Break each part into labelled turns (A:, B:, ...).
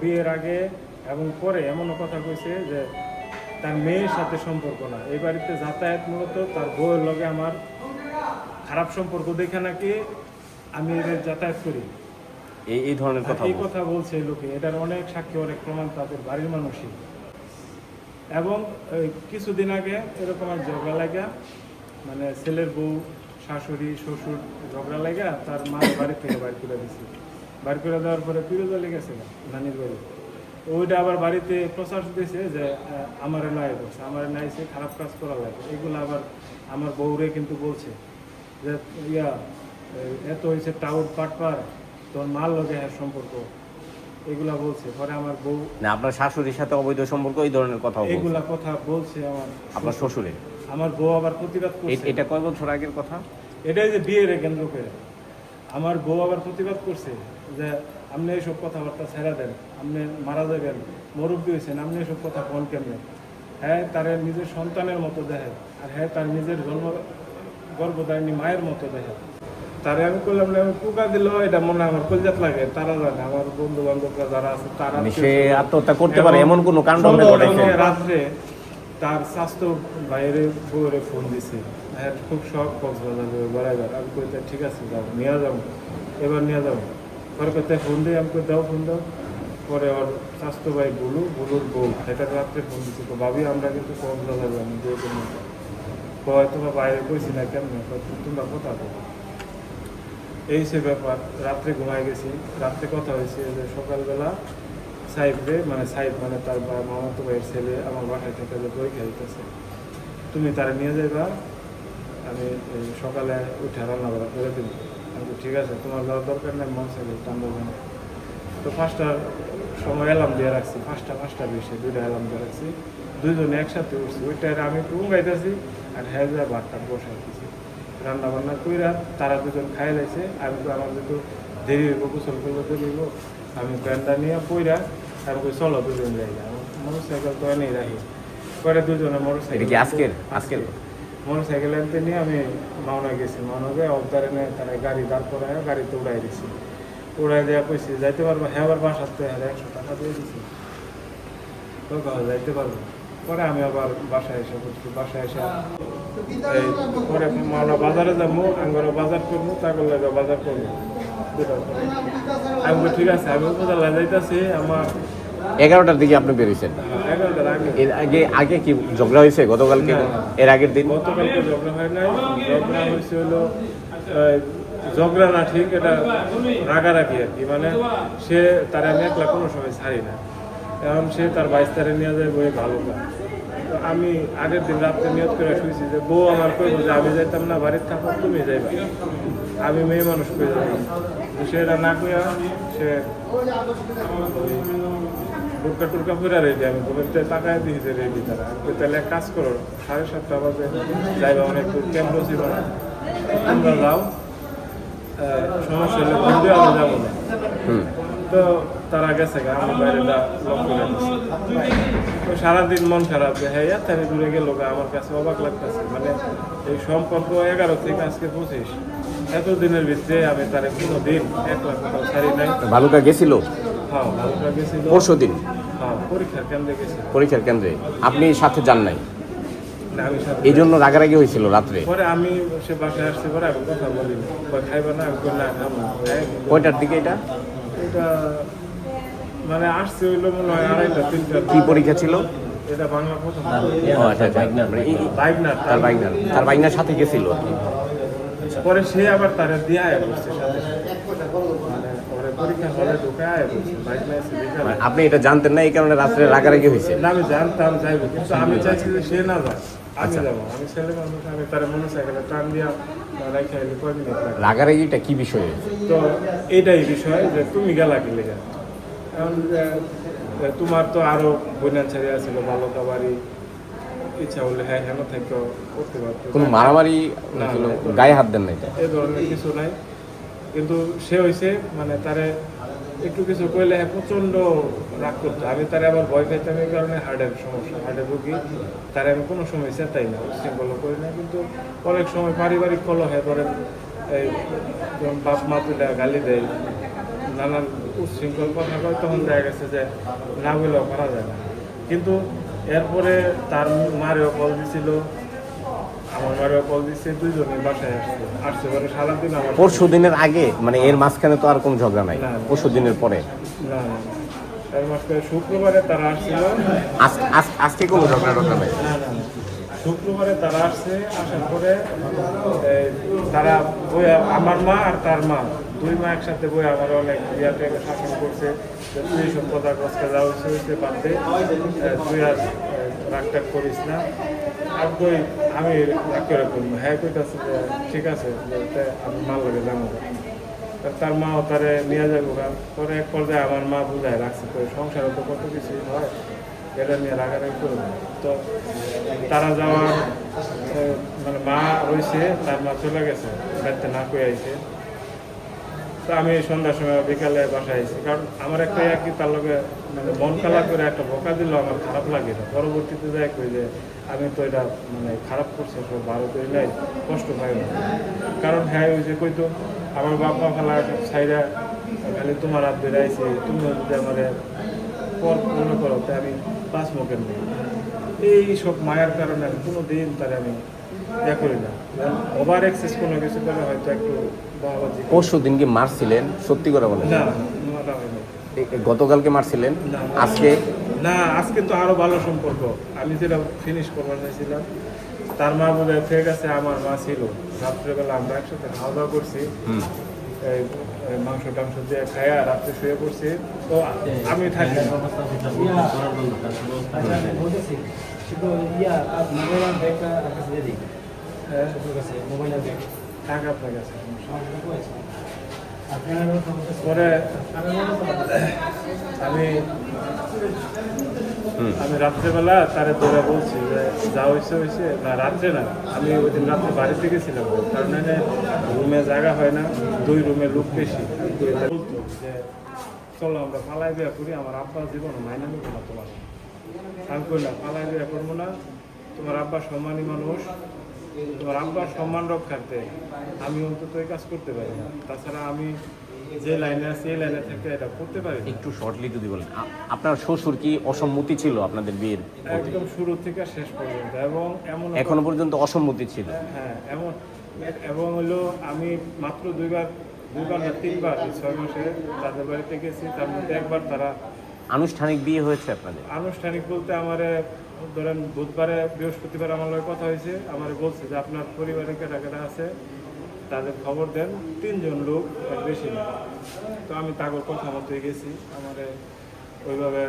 A: বিয়ের আগে এবং পরে এমনও কথা কইছে যে তার মেয়ের সাথে সম্পর্ক না। এই বাড়িতে যাতায়াত মূলত তার বউয়ের লগে আমার খারাপ সম্পর্ক। দেখে নাকি আমি এদের যাতায়াত করি।
B: এই এই ধরনের কথা
A: এই। কথা বলছে লোকে। এটার অনেক সাক্ষী অনেক প্রমাণ তাদের বাড়ির মানুষই। এবং কিছুদিন আগে এরকম এক ঝগড়া লাগা মানে ছেলের বউ শাশুড়ি শ্বশুর ঝগড়া লাগা তার মা বাড়ি থেকে বাড়ি তুলে দিছে। বাড়ি করে দেওয়ার পরে পিরোজা লেগেছে না, নানির বাড়ি। ওইটা আবার বাড়িতে প্রচার দিয়েছে যে আমার নয় বলছে আমারে নাইছে খারাপ কাজ করা লাগে। এগুলো আবার আমার বউরে কিন্তু বলছে যে ইয়া এত হয়েছে টাউট পাটপার তোর মাল লগে হ্যাঁ সম্পর্ক। এগুলা বলছে পরে আমার বউ
B: না আপনার শাশুড়ির সাথে অবৈধ সম্পর্ক এই ধরনের কথা
A: এগুলা কথা বলছে আমার
B: আপনার শ্বশুরের
A: আমার বউ আবার প্রতিবাদ করছে।
B: এটা কয় বছর আগের কথা?
A: এটাই যে বিয়ের কেন্দ্র করে। আমার বউ আবার প্রতিবাদ করছে। যে আপনি এইসব কথাবার্তা ছেড়া দেন আপনি মারা যাবেন মুরব্বী হয়েছেন আপনি এসব কথা বল কেমনে? হ্যাঁ তার নিজের সন্তানের মতো দেখে আর হ্যাঁ তার নিজের জন্ম গর্ভধারিণী মায়ের মতো দেখে তারে আমি করলাম না, আমি পোকা দিল এটা মনে আমার কলজাত লাগে তারা জানে আমার বন্ধু বান্ধবরা যারা আছে তারা
B: মানে সে আত্মহত্যা করতে পারে এমন কোনো কাণ্ড
A: রাত্রে তার স্বাস্থ্য বাইরে বউরে ফোন দিছে হ্যাঁ খুব শখ কক্সবাজার যাবে বেড়াইবার আমি কইতে ঠিক আছে যাও নিয়ে যাব এবার নিয়ে যাব পরে কইতে, ফোন দিয়ে আমি কই দাও, ফোন দাও। পরে ওর স্বাস্থ্য ভাই বুলু বুলুর বউ, এটা রাত্রে ফোন দিছে। তো ভাবি, আমরা কিন্তু কক্সবাজার যাব আমি দিয়ে কোনো কয় তোমার বাইরে কইছি না কেমন তোমরা কথা বলো। এই সে ব্যাপার, রাত্রে ঘুমাই গেছি। রাত্রে কথা হয়েছে যে সকালবেলা সাহেব রে মানে সাহেব মানে তার মামাতো ভাইয়ের ছেলে আমার বাসায় থেকে যে পরীক্ষা দিতেছে তুমি তারা নিয়ে যাইবা, আমি সকালে উঠে রান্না বান্না করে দিব। ঠিক আছে তোমার যাওয়ার দরকার নেই মন চাইলে টান্দা যাব তো পাঁচটার সময় অ্যালার্ম দিয়ে রাখছি পাঁচটা পাঁচটা বিশে দুইটা অ্যালার্ম দিয়ে রাখছি। দুইজনে একসাথে উঠছি ওইটার আমি একটু উঙ্গাইতেছি আর হ্যাঁ যা ভাতটা বসাই দিছি রান্না বান্না কইরা তারা দুজন খাই লাইছে আমি তো আমার যেহেতু দেরি হইব গোসল করলে দেরি হইব আমি প্যান্টটা নিয়ে পইরা আমি কই চলো দুজন যাই। মোটর সাইকেল তো এনেই রাখি। পরে দুজনে মোটর সাইকেল
B: আজকের? আজকের?
A: মোটর সাইকেল আনতে নিয়ে আমি মাওনা গেছি। মাওনা গিয়ে অবদারে নিয়ে তারা গাড়ি দাঁড় করায় গাড়িতে উড়াই দিছি। উড়াই দেওয়া কইছি যাইতে পারব? হ্যাঁ আবার বাসাতে হ্যাঁ একশো টাকা দিয়ে দিছি। তো যাইতে পারব। পরে আমি আবার বাসায় এসে করছি বাসায় এসে এই পরে মাওনা বাজারে যাব আঙ্গরে বাজার করব লাগে বাজার করব। দুটার আমি ঠিক আছে আমি উপজেলা যাইতাছি আমার
B: এগারোটার দিকে আপনি বেরিয়েছেন। এর আগে আগে কি ঝগড়া হয়েছে গতকালকে। এর আগের দিন?
A: গতকালকে ঝগড়া হয় নাই। ঝগড়া হয়েছে হলো ঝগড়া না ঠিক এটা রাগারাগি আর কি। মানে সে তার আমি একলা কোনো সময় ছাড়ি না। কারণ সে তার বাইশ তারে নিয়ে যায় বই ভালো না তো আমি আগের দিন রাত্রে নিয়ত করে শুয়েছি যে বউ আমার কই যে আমি যাইতাম না বাড়ির থাকো তুমি যাইবা। আমি মেয়ে মানুষ কই যাব তো সে এটা না কইয়া সে বুটকা টুটকা পুরা রেডি আমি বলতে টাকায় দিয়েছে রেডি তারা। আমি তাহলে এক কাজ করো সাড়ে সাতটা বাজে যাইবা অনেক কেন্দ্র ছিল না তোমরা যাও সমস্যা হলে ফোন আমি যাব না। তো তারা গেছে আমি বাইরেটা লক করে তো সারাদিন মন খারাপ যে হ্যাঁ এত আমি দূরে গেল আমার কাছে অবাক লাগতেছে। মানে এই সম্পর্ক এগারো থেকে আজকে পঁচিশ। এতদিনের ভিতরে আমি তার কোনো দিন এক লাখ কোথাও ছাড়ি নাই।
B: ভালুকা
A: ভালো গেছিল?
B: পরশু দিন
A: হ্যাঁ পরীক্ষার কেন্দ্রে গেছিল
B: পরীক্ষার কেন্দ্রে। আপনি সাথে যান নাই?
A: আমি
B: এই জন্য রাগারাগি হয়েছিল রাত্রে?
A: পরে আমি সে বাসায় আসতে পরে আমি কথা বলিনি খাইবা না? কিন্তু
B: কয়টার দিকে এটা?
A: এটা মানে আসছে হইল মনে হয় আড়াইটা তিনটা।
B: কি পরীক্ষা ছিল?
A: এটা বাংলা প্রথম।
B: আচ্ছা আচ্ছা। মানে তার বাইকনার তার বাইকনার সাথে গেছিল
A: পরে সে আবার তার দিয়ে সাথে।
B: আপনি এটা জানতেন না এই কারণে রাত্রে রাগারাগি হয়েছে।
A: না আমি জানতাম যাইব। কিন্তু আমি চাইছি যে সে না যায়
B: আচ্ছা।
A: মনে
B: রাগারাগিটা কি বিষয়ে?
A: তো এইটাই বিষয় যে তুমি গেলা কি লেগে? তোমার তো আরও বন্যাচারী আছিল ভালো বাড়ি ইচ্ছা হলে হ্যাঁ হেন থেকে করতে পারতো।
B: কোনো মারামারি? গায়ে হাত দেন না এটা?
A: এ ধরনের কিছু নাই। কিন্তু সে হয়েছে মানে তারে একটু কিছু কইলে হ্যাঁ প্রচণ্ড রাগ করতো। আমি তারে আবার ভয় খাইতাম এই কারণে হার্টের সমস্যা হার্টের রোগী, তারে আমি কোনো সময় চেতাই না উচ্ছৃঙ্খল করি না। কিন্তু অনেক সময় পারিবারিক কলহে ধরেন এই বাপ মা তুলে গালি দেয়, নানান উচ্ছৃঙ্খল কথা কয়, তখন দেখা গেছে যে না করা যায় না। কিন্তু এরপরে তার মারেও কল দিছিল
B: পরশু দিনের আগে মানে এর মাঝখানে তো আর কোনো ঝগড়া নাই। পরশু দিনের পরে।
A: শুক্রবারে তারা আসছিল।
B: আজ- আজ- আজকে কোনো ঝগড়া টগড়া নাই।
A: শুক্রবারে তারা আসছে আসার পরে তারা বইয়া আমার মা আর তার মা দুই মা একসাথে বই আমার অনেক ইয়াতে শাসন করছে তুই এইসব কথা কষ্ট যা হচ্ছে পারতে তুই আর রাগ করিস না। কই আমি রাগ করে করব হ্যাঁ কইতাছে যে ঠিক আছে আমি মাল লাগে তা তার মাও তারে নিয়ে যাব পরে এক পর্যায়ে আমার মা বুঝায় রাখছে, তো সংসারে তো কত কিছু হয়, এটা নিয়ে রাগারাগি করব তো তারা যাওয়ার মানে মা রয়েছে তার মা চলে গেছে, বাড়িতে না কয়ে আইছে। তো আমি সন্ধ্যার সময় বিকালে বাসায় আইছি কারণ আমার একটা একই তার লগে মানে মন কালা করে একটা বোকা দিল, আমার খারাপ লাগে না পরবর্তীতে যাই কই যে আমি তো এটা মানে খারাপ করছি, সব ভালো করি নাই কষ্ট পাই না। কারণ হ্যাঁ ওই যে কইতো আমার বাবা ফালা সাইরা খালি তোমার হাত বেড়াইছি তুমি যদি আমার পর পূর্ণ করো তাই আমি পাঁচ মুখের নেই এই সব মায়ার কারণে আমি কোনো দিন তার আমি ইয়া করি না ওভার এক্সেস কোনো কিছু করে হয়তো একটু
B: পরশু দিন কি মারছিলেন? সত্যি করে বলেন।
A: না মারা হয়নি।
B: এ- এ গতকালকে মারছিলেন? আজকে?
A: না আজকে তো আরও ভালো সম্পর্ক। আমি যেটা ফিনিশ করবার চাইছিলাম তার মা বলে ঠিক আছে আমার মা ছিল। রাত্রেবেলা আমরা একসাথে খাওয়া দাওয়া করছি মাংস টাংস দিয়ে খাইয়া রাত্রে শুয়ে পড়ছি। তো আমি থাকি।
C: শুধু ইয়া মোবাইল আর ব্যাগটা কাছে দিয়ে দিই। মোবাইল আর ব্যাগ।
A: থাক আপনার কাছে পরে আমি আমি রাত্রেবেলা তারে ধরে বলছি যে যা হয়েছে হয়েছে না রাত্রে না আমি ওই দিন রাত্রে বাড়িতে গেছিলাম। কারণ এখানে রুমে জায়গা হয় না দুই রুমে লোক বেশি। বলতো যে চলো আমরা পালাই বিয়া করি আমার আব্বা জীবন মাইনা নেব না তোমার। আমি পালাই করব না। তোমার আব্বা সম্মানী মানুষ তোমার আব্বার সম্মান রক্ষার্থে আমি অন্তত এই কাজ করতে পারি না। তাছাড়া আমি যে লাইনে আছি এই লাইনে থেকে এটা করতে পারি
B: একটু শর্টলি যদি বলেন আপনার শ্বশুর কি অসম্মতি ছিল আপনাদের বিয়ের
A: একদম শুরু থেকে শেষ পর্যন্ত এবং এমন
B: এখনও পর্যন্ত অসম্মতি ছিল?
A: হ্যাঁ এমন এবং হলো আমি মাত্র দুইবার দুইবার না তিনবার ছয় মাসে তাদের বাড়িতে গেছি তার মধ্যে একবার তারা
B: আনুষ্ঠানিক বিয়ে হয়েছে আপনাদের?
A: আনুষ্ঠানিক বলতে আমার ধরেন বুধবারে বৃহস্পতিবার আমার কথা হয়েছে। আমার বলছে যে আপনার পরিবারে কেটা কেটা আছে? তাদের খবর দেন তিনজন লোক বেশি না। তো আমি তাগর কথা মতোই গেছি। আমার ওইভাবে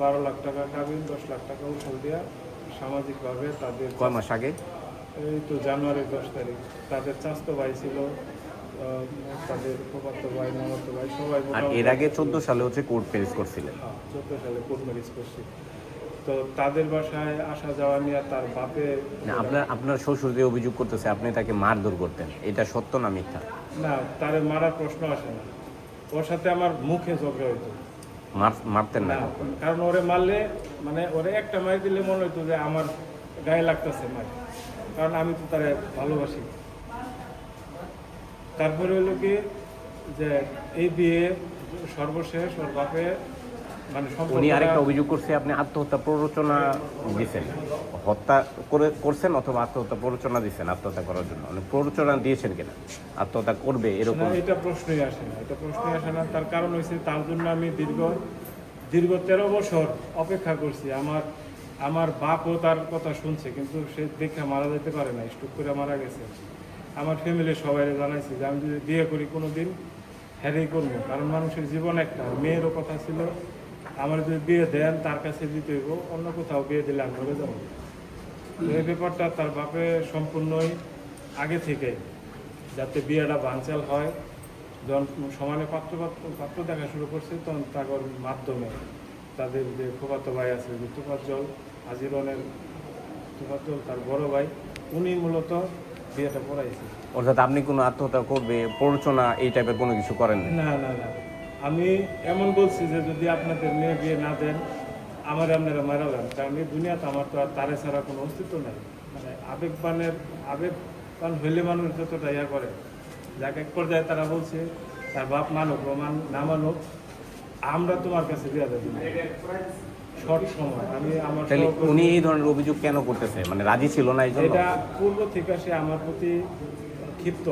A: বারো লাখ টাকা কাবিন দশ লাখ টাকা উঠল দেওয়া সামাজিকভাবে তাদের
B: কয় মাস আগে?
A: এই তো জানুয়ারির দশ তারিখ। তাদের চাস্তো ভাই ছিল তাদের ভাই মামাতো ভাই সবাই
B: আর এর আগে চোদ্দ সালে হচ্ছে কোর্ট ম্যারেজ করছিলেন।
A: হ্যাঁ, চোদ্দ সালে কোর্ট ম্যারেজ করছি। তো তাদের বাসায় আসা যাওয়া নিয়ে তার বাপে
B: না আপনার আপনার শ্বশুর যে অভিযোগ করতেছে আপনি তাকে মারধর করতেন। এটা সত্য না মিথ্যা?
A: না তার মারার প্রশ্ন আসে না। ওর সাথে আমার মুখে ঝগড়া হইতো।
B: মারতেন না
A: না, কারণ ওরে মারলে মানে ওরে একটা মার দিলে মনে হইতো যে আমার গায়ে লাগতেছে মার। কারণ আমি তো তারে ভালোবাসি। তারপরে হলো কি যে এই বিয়ে সর্বশেষ ওর বাপে মানে
B: উনি আরেকটা অভিযোগ করছে আপনি আত্মহত্যা প্ররোচনা দিয়েছেন। হত্যা করে করছেন অথবা আত্মহত্যা প্ররোচনা দিয়েছেন আত্মহত্যা করার জন্য। মানে প্ররোচনা দিয়েছেন কিনা? আত্মহত্যা করবে এরকম
A: এটা প্রশ্নই আসে না। এটা প্রশ্নই আসে না। তার কারণ হয়েছে তার জন্য আমি দীর্ঘ দীর্ঘ তেরো বছর অপেক্ষা করছি। আমার আমার বাপও তার কথা শুনছে কিন্তু সে দেখে মারা যেতে পারে না। স্টুক করে মারা গেছে। আমার ফ্যামিলির সবাই জানাইছি যে আমি যদি বিয়ে করি কোনো দিন হ্যারেই করব। কারণ মানুষের জীবন একটা মেয়েরও কথা ছিল, আমার যদি বিয়ে দেন, তার কাছে দিতে হইব, অন্য কোথাও বিয়ে দিলে আমি ধরে যাব। এই ব্যাপারটা তার বাপে সম্পূর্ণই আগে থেকে, যাতে বিয়েটা বানচাল হয়। যখন সমানে পাত্র পাত্র দেখা শুরু করছে, তখন তাগর মাধ্যমে তাদের যে ফুফাতো ভাই আছে, যে তুফাজ্জল, আজিরনের তুফাজ্জল, তার বড় ভাই, উনি মূলত বিয়েটা পড়াইছে
B: অর্থাৎ আপনি কোনো আত্মহত্যা করবে প্ররোচনা এই টাইপের কোনো কিছু করেন না
A: না না। আমি এমন বলছি যে যদি আপনাদের মেয়ে বিয়ে না দেন আমার আপনারা মারা যান কারণ এই দুনিয়াতে আমার তো আর তারে ছাড়া কোনো অস্তিত্ব নাই। মানে আবেগবানের আবেগবান হইলে মানুষ যতটা ইয়া করে যাকে এক পর্যায়ে তারা বলছে তার বাপ মানুক বা মান না মানুক আমরা তোমার কাছে বিয়া দেবো শর্ট সময়। আমি আমার
B: তাহলে উনি এই ধরনের অভিযোগ কেন করতেছে? মানে রাজি ছিল না এই জন্য
A: এটা পূর্ব থেকে সে আমার প্রতি ক্ষিপ্ত।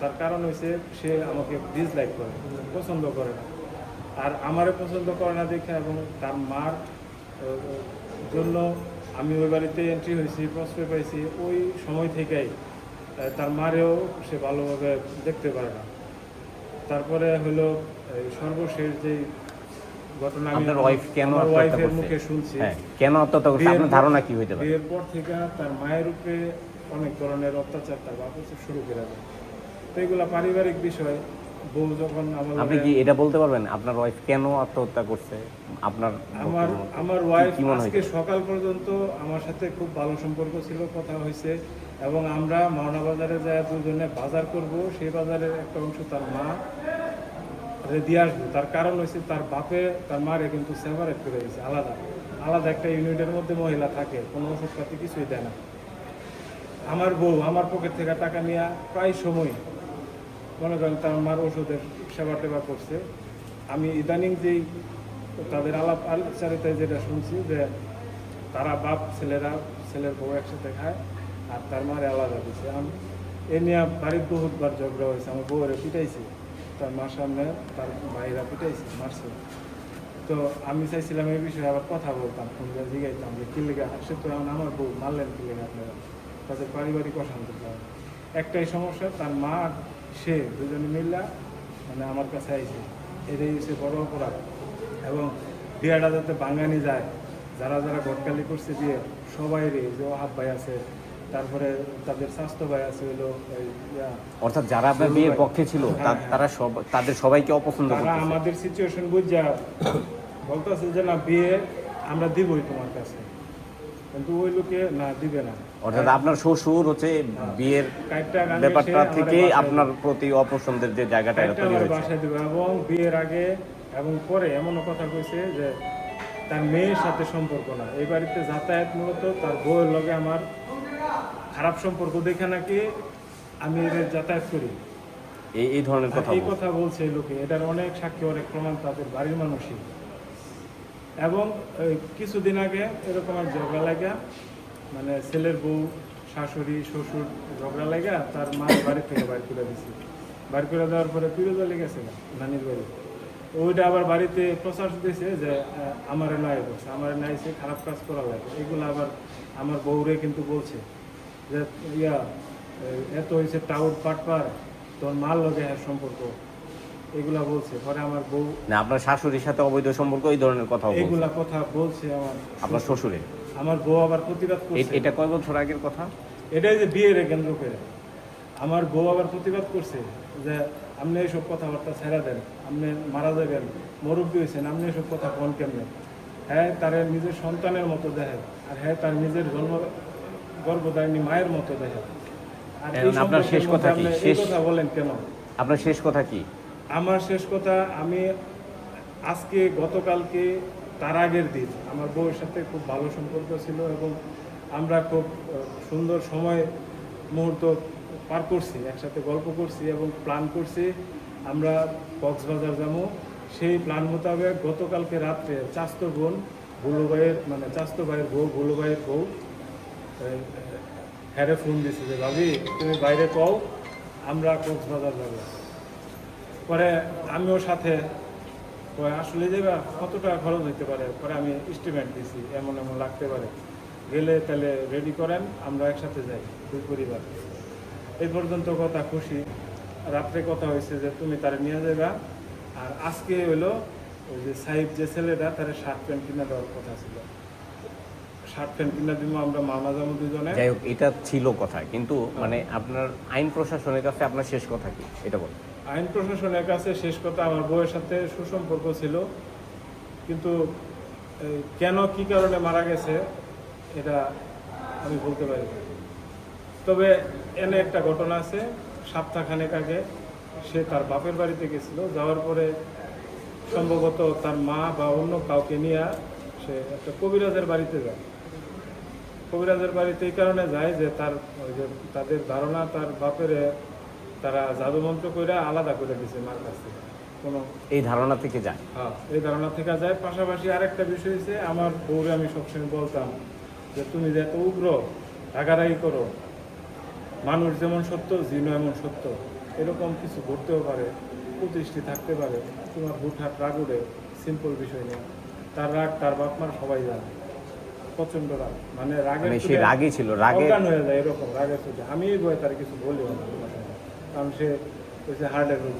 A: তার কারণ হয়েছে সে আমাকে ডিসলাইক করে পছন্দ করে না। আর আমারে পছন্দ করে না দেখে এবং তার মার জন্য আমি ওই বাড়িতে এন্ট্রি হয়েছি প্রশ্রয় পাইছি। ওই সময় থেকেই তার মারেও সে ভালোভাবে দেখতে পারে না। তারপরে হলো সর্বশেষ যে ঘটনা আমি
B: আপনার ওয়াইফ কেন
A: আমার
B: আত্মহত্যা
A: ওয়াইফের
B: করছে?
A: মুখে শুনছি।
B: হ্যাঁ কেন আত্মহত্যা করছে? আপনার ধারণা কি হইতে পারে?
A: বিয়ের পর থেকে তার মায়ের উপরে অনেক ধরনের অত্যাচার তার বাপ হচ্ছে শুরু করে দেয়। তো এগুলা পারিবারিক বিষয়। বউ যখন আমার
B: আপনি কি এটা বলতে পারবেন? আপনার ওয়াইফ কেন আত্মহত্যা করছে? আপনার
A: আমার আমার ওয়াইফ
B: কি মনে
A: আজকে সকাল পর্যন্ত আমার সাথে খুব ভালো সম্পর্ক ছিল কথা হয়েছে এবং আমরা মাওনা বাজারে যায় দুজনে বাজার করব। সেই বাজারের একটা অংশ তার মা। দিয়ে আসব। তার কারণ হয়েছে তার বাপে, তার মারে কিন্তু সেপারেট করে দিয়েছে, আলাদা। আলাদা একটা ইউনিটের মধ্যে মহিলা থাকে, কোনো ওষুধপাতি কিছুই দেয় না। আমার বউ আমার পকেট থেকে টাকা নেওয়া প্রায় সময় মনে করেন তার মার ওষুধের সেবা টেবা করছে। আমি ইদানিং যেই তাদের আলাপ আলোচারিতায় যেটা শুনছি যে তারা বাপ, ছেলেরা, ছেলের বউ একসাথে খায় আর তার মারে আলাদা দিছে। আমি এ নিয়ে বাড়ির বহুতবার ঝগড়া হয়েছে, আমার বউরে পিটাইছি। তার মার সামনে তার ভাইরা পিটাইছে মারছে। তো আমি চাইছিলাম এই বিষয়ে আবার কথা বলতাম, ফোন করে জিগাইতাম যে, কি লেগে? সে তো এখন আমার বউ, মারলেন কি লেগে আপনারা? তাদের পারিবারিক অশান্তি কারণে একটাই সমস্যা, তার মা সে দুজনে মিল্লা মানে আমার কাছে আইছে। এটাই হচ্ছে বড় অপরাধ। এবং বিয়েটা যাতে বাঙানি যায়, যারা যারা ঘটকালি করছে বিয়ে সবাই রে যে হাত ভাই আছে তারপরে তাদের স্বাস্থ্য ভাই আছে হলো
B: অর্থাৎ যারা আপনার বিয়ের পক্ষে ছিল
A: হ্যাঁ,
B: তারা সব তাদের সবাইকে অপছন্দ করতেছে।
A: আমাদের সিচুয়েশন বুঝা বলতেছে যে না বিয়ে আমরা দিবই তোমার কাছে। কিন্তু ওই লোকে না দিবে না।
B: অর্থাৎ আপনার শ্বশুর হচ্ছে বিয়ের ব্যাপারটা থেকে আপনার প্রতি অপছন্দের যে জায়গাটা তৈরি হয়েছে।
A: বাসায় দিবে এবং বিয়ের আগে এবং পরে এমনও কথা কইছে যে তার মেয়ের সাথে সম্পর্ক না। এই বাড়িতে যাতায়াত মূলত তার বউয়ের লগে আমার খারাপ সম্পর্ক দেখে নাকি আমি এদের যাতায়াত করি।
B: এই এই ধরনের
A: আর
B: কথা
A: এই
B: বলছে।
A: কথা বলছে লোকে। এটার অনেক সাক্ষী অনেক প্রমাণ তাদের বাড়ির মানুষই। এবং কিছুদিন আগে এরকম এক ঝগড়া লাগা মানে ছেলের বউ শাশুড়ি শ্বশুর ঝগড়া লাগা তার মা বাড়ি থেকে বাইর করে দিছে। বাইর করে দেওয়ার পরে পিরোজা লেগেছে নানির বাড়ি। ওইটা আবার বাড়িতে প্রচার দিয়েছে যে আমার নাই বলছে আমার নাইছে খারাপ কাজ করা লাগে এগুলো আবার আমার বউরে কিন্তু বলছে। যে ইয়া এত হয়েছে টাউর পাটপার তোর মার লগে সম্পর্ক। এগুলা বলছে। পরে আমার বউ
B: না আপনার শাশুড়ির সাথে অবৈধ সম্পর্ক এই ধরনের কথা বলছে।
A: এগুলা কথা বলছে আমার
B: আপনার শ্বশুরের?
A: আমার বউ আবার প্রতিবাদ করছে।
B: এটা কয় বছর আগের কথা?
A: এটাই যে বিয়ের কেন্দ্র করে। আমার বউ আবার প্রতিবাদ করছে যে আপনি এইসব কথাবার্তা ছেড়া দেন। আপনি মারা যাবেন। মুরব্বী হয়েছেন আপনি এসব কথা কোন কেমনে? হ্যাঁ তার নিজের সন্তানের মতো দেখে। আর হ্যাঁ তার নিজের জন্ম গর্ভধারিণী মায়ের মতো দেখে
B: আপনার শেষ কথা কি? শেষ-
A: কথা বলেন কেন?
B: আপনার শেষ কথা কি?
A: আমার শেষ কথা আমি আজকে গতকালকে তার আগের দিন আমার বউয়ের সাথে খুব ভালো সম্পর্ক ছিল এবং আমরা খুব সুন্দর সময় মুহূর্ত পার করছি একসাথে গল্প করছি এবং প্ল্যান করছি আমরা কক্সবাজার যাব। সেই প্ল্যান মোতাবেক গতকালকে রাত্রে চাস্ত বোন ভুলু ভাইয়ের মানে চাস্ত ভাইয়ের বউ ভুলু ভাইয়ের বউ হ্যারে ফোন দিছে যে ভাবি তুমি বাইরে কও আমরা কক্সবাজার যাব। পরে আমিও সাথে আসলে যাবা কত টাকা খরচ হইতে পারে, পরে আমি এস্টিমেট দিছি, এমন এমন লাগতে পারে। গেলে তাহলে রেডি করেন, আমরা একসাথে যাই, দুই পরিবার। এই পর্যন্ত কথা খুশি। রাত্রে কথা হয়েছে যে তুমি তারা নিয়ে যাবা আর আজকে হইল ওই যে সাহিব যে ছেলেটা, তার শার্ট প্যান্ট কিনে দেওয়ার কথা ছিল। শার্ট প্যান্ট কিনে দিব আমরা মামা যাব দুজনে।
B: যাই হোক এটা ছিল কথা কিন্তু মানে আপনার আইন প্রশাসনের কাছে আপনার শেষ কথা কি? এটা বল
A: আইন প্রশাসনের কাছে শেষ কথা আমার বউয়ের সাথে সুসম্পর্ক ছিল। কিন্তু কেন কি কারণে মারা গেছে এটা আমি বলতে পারি তবে এনে একটা ঘটনা আছে সপ্তাহখানেক আগে সে তার বাপের বাড়িতে গেছিল যাওয়ার পরে সম্ভবত তার মা বা অন্য কাউকে নিয়ে সে একটা কবিরাজের বাড়িতে যায়। কবিরাজের বাড়িতে এই কারণে যায় যে তার ওই যে তাদের ধারণা তার বাপের তারা জাদুমন্ত্র করে আলাদা করে দিছে মার কাছ থেকে। কোনো
B: এই ধারণা থেকে যায়?
A: হ্যাঁ এই ধারণা থেকে যায়। পাশাপাশি আরেকটা বিষয় হচ্ছে আমার বউরে আমি সবসময় বলতাম যে তুমি যে এত উগ্র রাগারাগি করো মানুষ যেমন সত্য জিনও এমন সত্য। এরকম কিছু ঘটতেও পারে প্রতিষ্ঠি থাকতে পারে। তোমার হুটহাট রাগ উড়ে সিম্পল বিষয় নিয়ে তার রাগ তার বাপ মার সবাই জানে। প্রচণ্ড রাগ। মানে
B: মানে সে
A: রাগে
B: রাগই ছিল রাগে
A: হয়ে যায় এরকম রাগে আমি এই তার কিছু বলি না কারণ সে হার্টের রোগী।